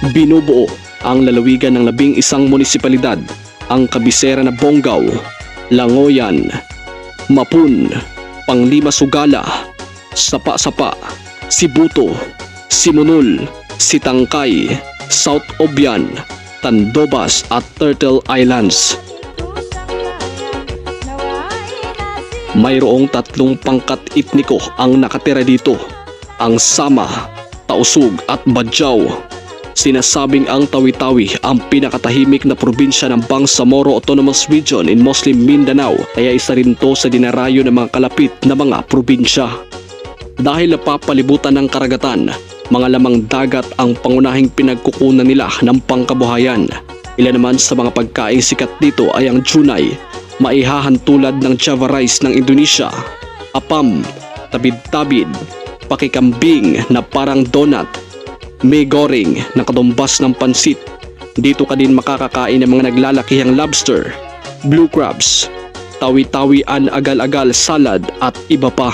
Binubuo ang lalawigan ng labing isang munisipalidad, ang kabisera na Bonggao, Langoyan, Mapun, Panglima Sugala, Sapa-Sapa, Sibuto, Simunul, Sitangkay, South Obian, Tandobas at Turtle Islands. Mayroong tatlong pangkat etniko ang nakatira dito. Ang Sama, Tausug at Badjaw. Sinasabing ang Tawi-Tawi ang pinakatahimik na probinsya ng Bangsamoro Autonomous Region in Muslim Mindanao kaya isa rin to sa dinarayo ng mga kalapit na mga probinsya. Dahil napapalibutan ng karagatan, mga lamang dagat ang pangunahing pinagkukunan nila ng pangkabuhayan. Ilan naman sa mga pagkain sikat dito ay ang junay, maihahan tulad ng java rice ng Indonesia, apam, tabid-tabid, pakikambing na parang donut, may goring na katumbas ng pansit. Dito ka din makakakain ng mga naglalakihang lobster, blue crabs, tawi-tawian agal-agal salad at iba pa.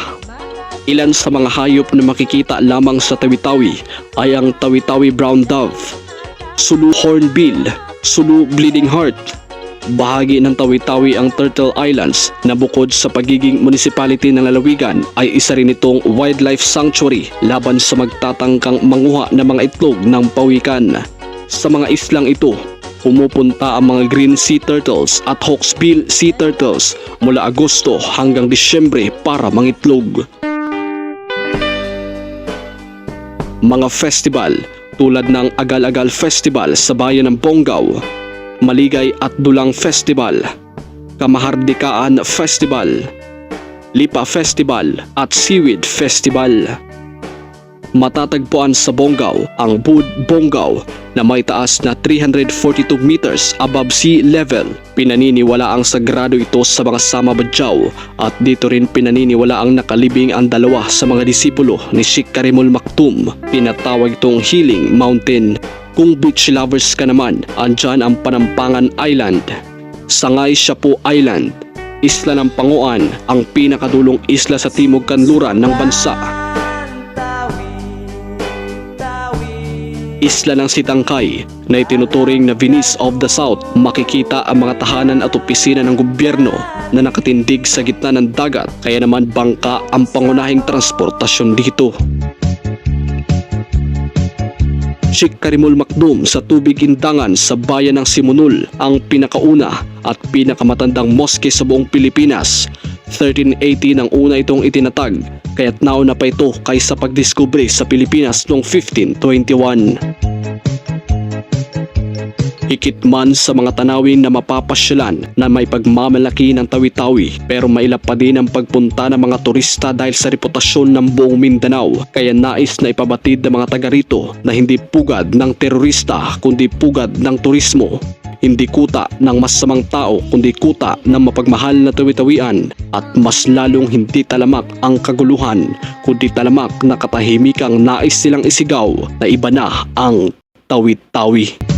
Ilan sa mga hayop na makikita lamang sa tawi-tawi ay ang tawi-tawi brown dove, sulu hornbill, sulu bleeding heart, Bahagi ng Tawi-Tawi ang Turtle Islands na bukod sa pagiging municipality ng lalawigan ay isa rin itong wildlife sanctuary laban sa magtatangkang manguha ng mga itlog ng pawikan. Sa mga islang ito, pumupunta ang mga green sea turtles at hawksbill sea turtles mula Agosto hanggang Disyembre para mangitlog. Mga festival tulad ng Agal-Agal Festival sa bayan ng Bonggao, Maligay at Dulang Festival, Kamahardikaan Festival, Lipa Festival at Seaweed Festival. Matatagpuan sa Bonggao ang Bud Bonggao na may taas na 342 meters above sea level. Pinaniniwala ang sagrado ito sa mga Sama Badjaw at dito rin pinaniniwala ang nakalibing ang dalawa sa mga disipulo ni Sheikh Karimul Maktoum. Pinatawag itong Healing Mountain kung beach lovers ka naman, andyan ang Panampangan Island, Sangay Siapo Island, Isla ng Panguan, ang pinakadulong isla sa timog kanluran ng bansa. Isla ng Sitangkay na itinuturing na Venice of the South, makikita ang mga tahanan at opisina ng gobyerno na nakatindig sa gitna ng dagat kaya naman bangka ang pangunahing transportasyon dito. Sheikh Karimul Makdum sa tubig indangan sa bayan ng Simunul ang pinakauna at pinakamatandang moske sa buong Pilipinas. 1380 nang una itong itinatag kaya't nauna pa ito kaysa pagdiskubre sa Pilipinas noong 1521. Hikit man sa mga tanawin na mapapasyalan na may pagmamalaki ng tawi-tawi pero mailap pa din ang pagpunta ng mga turista dahil sa reputasyon ng buong Mindanao kaya nais na ipabatid ng mga taga rito na hindi pugad ng terorista kundi pugad ng turismo. Hindi kuta ng masamang tao kundi kuta ng mapagmahal na tawi-tawian at mas lalong hindi talamak ang kaguluhan kundi talamak na katahimikang nais silang isigaw na iba na ang tawi-tawi.